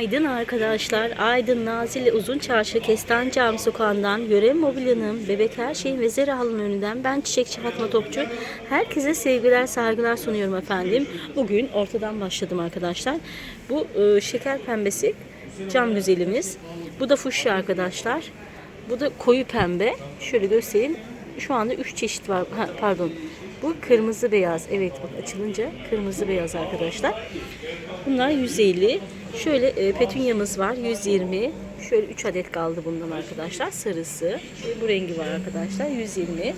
Günaydın arkadaşlar. Aydın Nazilli Uzun Çarşı Kestan Cami Sokağı'ndan Yöre Mobilya'nın Bebek Her Şeyin ve Zera Hal'ın önünden ben Çiçekçi Fatma Topçu. Herkese sevgiler, saygılar sunuyorum efendim. Bugün ortadan başladım arkadaşlar. Bu e, şeker pembesi cam güzelimiz. Bu da fuşya arkadaşlar. Bu da koyu pembe. Şöyle göstereyim. Şu anda 3 çeşit var. Ha, pardon. Bu kırmızı beyaz. Evet bak açılınca kırmızı beyaz arkadaşlar. Bunlar 150. Şöyle e, petunyamız var 120. Şöyle 3 adet kaldı bundan arkadaşlar. Sarısı. Ve bu rengi var arkadaşlar 120.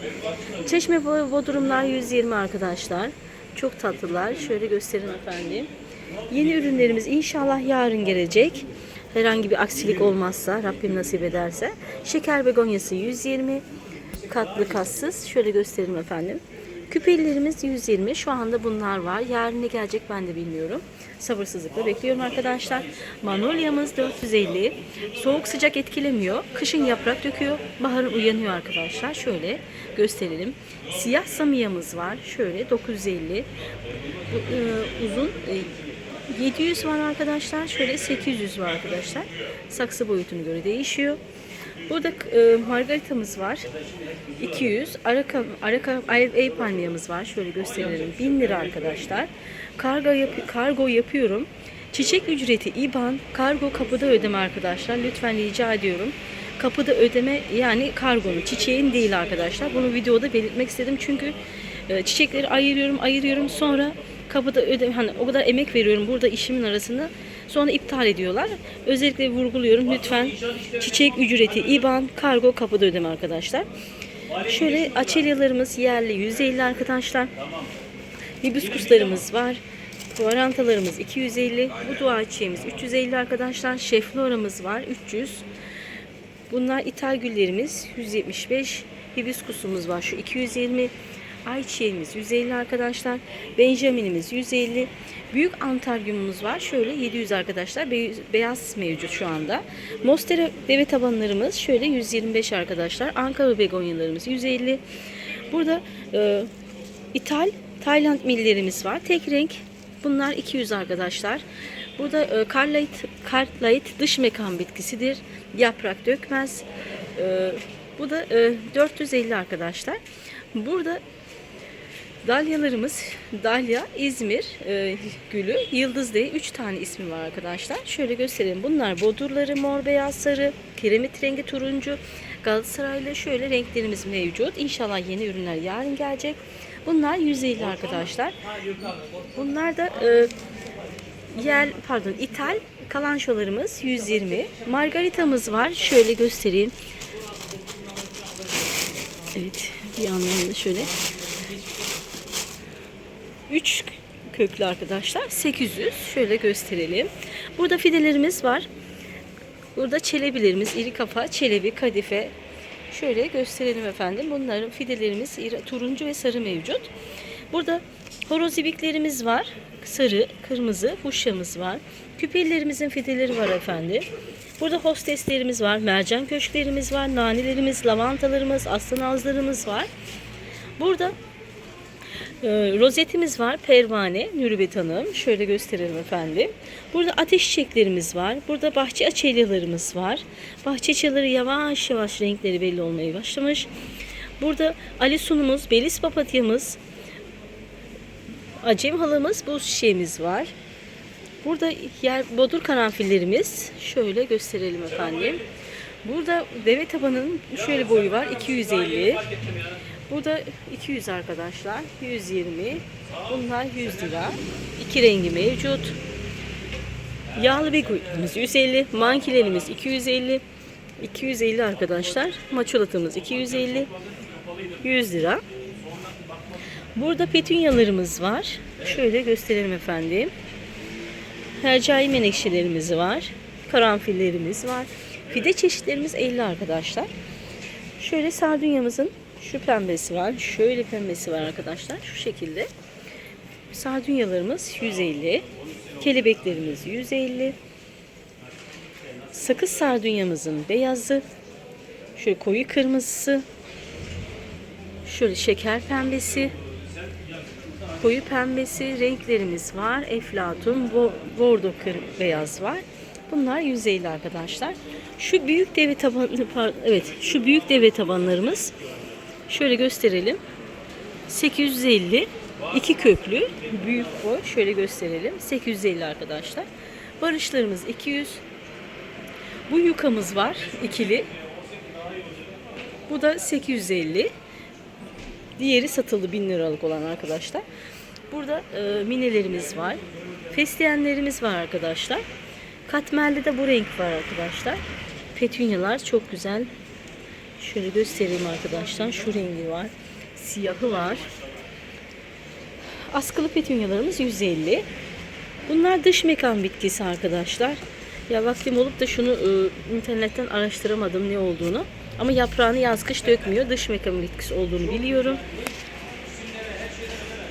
Çeşme bo- bodrumlar 120 arkadaşlar. Çok tatlılar. Şöyle gösterin efendim. Yeni ürünlerimiz inşallah yarın gelecek. Herhangi bir aksilik olmazsa Rabbim nasip ederse. Şeker begonyası 120. Katlı kassız. Şöyle göstereyim efendim. Küpelilerimiz 120. Şu anda bunlar var. Yarın ne gelecek ben de bilmiyorum. Sabırsızlıkla bekliyorum arkadaşlar. Manolyamız 450. Soğuk sıcak etkilemiyor. Kışın yaprak döküyor. Baharın uyanıyor arkadaşlar. Şöyle gösterelim. Siyah samiyamız var. Şöyle 950. Bu, e, uzun e, 700 var arkadaşlar. Şöyle 800 var arkadaşlar. Saksı boyutuna göre değişiyor. Burada e, margaritamız var. 200. Araka, araka, ev palmiyamız var. Şöyle gösterelim. 1000 lira arkadaşlar. Kargo, yap, kargo yapıyorum. Çiçek ücreti IBAN, kargo kapıda ödeme arkadaşlar. Lütfen rica ediyorum. Kapıda ödeme yani kargonun, çiçeğin değil arkadaşlar. Bunu videoda belirtmek istedim çünkü e, çiçekleri ayırıyorum, ayırıyorum. Sonra kapıda ödeme, hani o kadar emek veriyorum burada işimin arasında. Sonra iptal ediyorlar. Özellikle vurguluyorum lütfen çiçek ücreti IBAN, kargo kapıda ödeme arkadaşlar. Şöyle açelyalarımız yerli 150 arkadaşlar. Hibiskuslarımız var. Varantalarımız 250. Bu dua çiçeğimiz 350 arkadaşlar. Şefloramız var 300. Bunlar ithal güllerimiz 175. Hibiskusumuz var şu 220. Ayçiçeğimiz 150 arkadaşlar. Benjaminimiz 150. Büyük antaryumumuz var. Şöyle 700 arkadaşlar. Be- Beyaz mevcut şu anda. Monstera deve tabanlarımız şöyle 125 arkadaşlar. Ankara begonyalarımız 150. Burada e, ithal Tayland millerimiz var. Tek renk. Bunlar 200 arkadaşlar. Burada e, Carlite, Carlite dış mekan bitkisidir. Yaprak dökmez. E, bu da e, 450 arkadaşlar. Burada Dalyalarımız Dalya, İzmir e, gülü, Yıldız diye 3 tane ismi var arkadaşlar. Şöyle göstereyim. Bunlar bodurları mor, beyaz, sarı, kiremit rengi turuncu. Galatasaray'la şöyle renklerimiz mevcut. İnşallah yeni ürünler yarın gelecek. Bunlar 150 arkadaşlar. Bunlar da e, yer pardon ithal kalançolarımız 120. Margaritamız var. Şöyle göstereyim. Evet bir yandan da şöyle 3 köklü arkadaşlar 800 şöyle gösterelim. Burada fidelerimiz var. Burada çelebilerimiz iri kafa, çelebi, kadife. Şöyle gösterelim efendim. Bunların fidelerimiz turuncu ve sarı mevcut. Burada horoz ibiklerimiz var. Sarı, kırmızı, huşyamız var. Küpelilerimizin fideleri var efendim. Burada hosteslerimiz var, mercan köşklerimiz var, nanelerimiz, lavantalarımız, aslan ağızlarımız var. Burada rozetimiz var. Pervane, Nürübet Hanım. Şöyle gösterelim efendim. Burada ateş çiçeklerimiz var. Burada bahçe açelyalarımız var. Bahçe açelyaları yavaş yavaş renkleri belli olmaya başlamış. Burada Ali sunumuz, Belis papatyamız, acem halımız, buz çiçeğimiz var. Burada yer bodur karanfillerimiz. Şöyle gösterelim efendim. Burada deve tabanının şöyle boyu var. 250. Burada 200 arkadaşlar. 120. Bunlar 100 lira. İki rengi mevcut. Yağlı beguyumuz 150. Mankilerimiz 250. 250 arkadaşlar. Maçolatımız 250. 100 lira. Burada petunyalarımız var. Şöyle gösterelim efendim. Hercai menekşelerimiz var. Karanfillerimiz var. Fide çeşitlerimiz 50 arkadaşlar. Şöyle sardunyamızın şu pembesi var. Şöyle pembesi var arkadaşlar. Şu şekilde. Sardunyalarımız 150. Kelebeklerimiz 150. Sakız sardunyamızın beyazı. Şöyle koyu kırmızısı. Şöyle şeker pembesi. Koyu pembesi renklerimiz var. Eflatun, bo- bordo beyaz var. Bunlar 150 arkadaşlar. Şu büyük deve taban par- evet şu büyük deve tabanlarımız şöyle gösterelim. 850 iki köklü büyük boy şöyle gösterelim. 850 arkadaşlar. Barışlarımız 200. Bu yukamız var ikili. Bu da 850. Diğeri satıldı 1000 liralık olan arkadaşlar. Burada e, minelerimiz var. Fesleğenlerimiz var arkadaşlar. Katmerli de bu renk var arkadaşlar. Petunyalar çok güzel. Şöyle göstereyim arkadaşlar. Şu rengi var. Siyahı var. Askılı petunyalarımız 150. Bunlar dış mekan bitkisi arkadaşlar. Ya vaktim olup da şunu e, internetten araştıramadım ne olduğunu. Ama yaprağını yaz kış dökmüyor. Dış mekan bitkisi olduğunu biliyorum.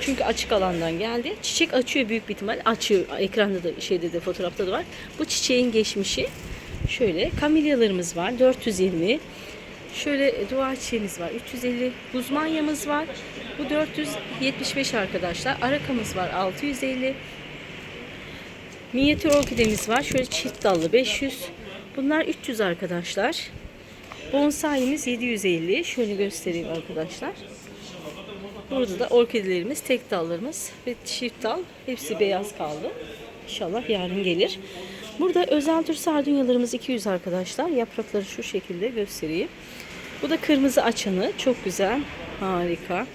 Çünkü açık alandan geldi. Çiçek açıyor büyük bir ihtimal. Açıyor. Ekranda da şeyde de fotoğrafta da var. Bu çiçeğin geçmişi. Şöyle kamilyalarımız var. 420. Şöyle duvar çiçeğimiz var. 350. Guzmanyamız var. Bu 475 arkadaşlar. Arakamız var. 650. Minyatür orkidemiz var. Şöyle çift dallı 500. Bunlar 300 arkadaşlar. Bonsai'miz 750. Şöyle göstereyim arkadaşlar. Burada da orkidelerimiz, tek dallarımız ve çift dal. Hepsi beyaz kaldı. İnşallah yarın gelir. Burada özel tür sardunyalarımız 200 arkadaşlar. Yaprakları şu şekilde göstereyim. Bu da kırmızı açanı. Çok güzel. Harika.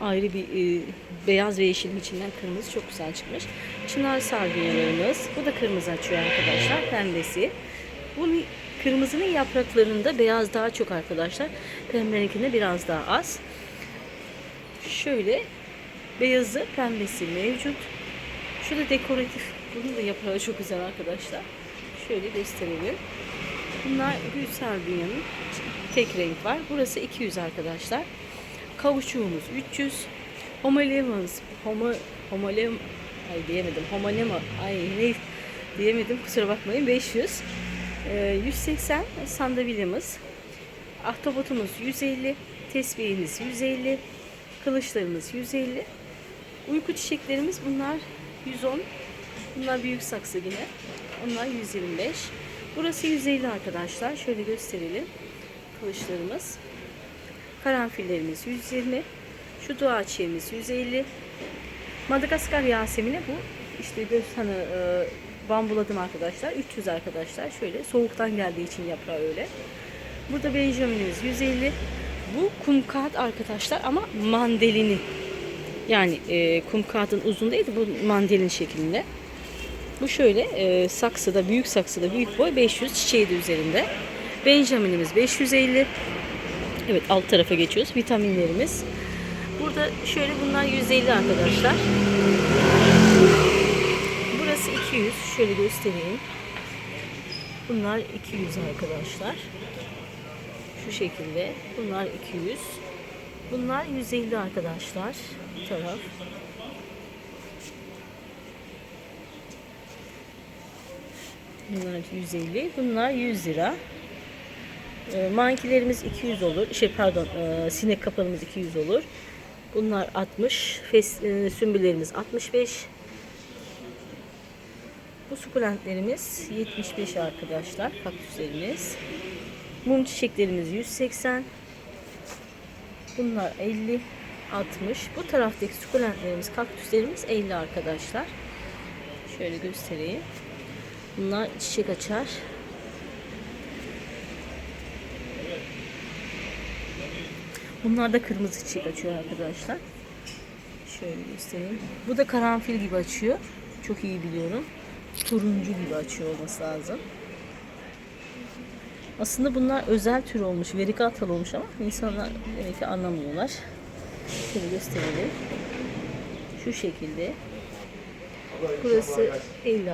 Ayrı bir e, beyaz ve yeşilin içinden kırmızı çok güzel çıkmış. Çınar sardunyalarımız. Bu da kırmızı açıyor arkadaşlar. Pembesi. Bu kırmızının yapraklarında beyaz daha çok arkadaşlar. Pembeninkinde biraz daha az. Şöyle beyazı pembesi mevcut. Şurada dekoratif. Bunun da yaprağı çok güzel arkadaşlar. Şöyle gösterelim. Bunlar gül sardunya'nın tek renk var. Burası 200 arkadaşlar. Kavuçuğumuz 300. Homolemamız homo, homolem ay diyemedim. Homonema ay ne diyemedim kusura bakmayın 500. Ee, 180 sandalyamız. Ahtapotumuz 150. Tesbihimiz 150. Kılıçlarımız 150. Uyku çiçeklerimiz bunlar 110. Bunlar büyük saksı yine. Onlar 125. Burası 150 arkadaşlar. Şöyle gösterelim. Kılıçlarımız. Karanfillerimiz 120. Şu dua çiçeğimiz 150. Madagaskar Yasemini bu. İşte göz hani e, bambuladım arkadaşlar. 300 arkadaşlar. Şöyle soğuktan geldiği için yaprağı öyle. Burada Benjamin'imiz 150. Bu kum kağıt arkadaşlar ama mandalini. Yani e, kum kağıdın uzun değil de bu mandalin şeklinde. Bu şöyle e, saksıda, büyük saksıda büyük boy 500 çiçeği de üzerinde. Benjamin'imiz 550. Evet alt tarafa geçiyoruz. Vitaminlerimiz. Burada şöyle bunlar 150 arkadaşlar. Burası 200. Şöyle göstereyim. Bunlar 200 arkadaşlar. Şu şekilde. Bunlar 200. Bunlar 150 arkadaşlar. Bu taraf. Bunlar 150. Bunlar 100 lira. E, mankilerimiz 200 olur. Şey pardon, e, sinek kapalımız 200 olur. Bunlar 60. Fes, e, sümbüllerimiz 65. Bu sukulentlerimiz 75 arkadaşlar. Kaktüslerimiz. Mum çiçeklerimiz 180. Bunlar 50, 60. Bu taraftaki sukulentlerimiz, kaktüslerimiz 50 arkadaşlar. Şöyle göstereyim. Bunlar çiçek açar. Bunlar da kırmızı çiçek açıyor arkadaşlar. Şöyle göstereyim. Bu da karanfil gibi açıyor. Çok iyi biliyorum. Turuncu gibi açıyor olması lazım. Aslında bunlar özel tür olmuş, verikatal olmuş ama insanlar demek ki anlamıyorlar. Şöyle gösterelim. Şu şekilde. Burası 50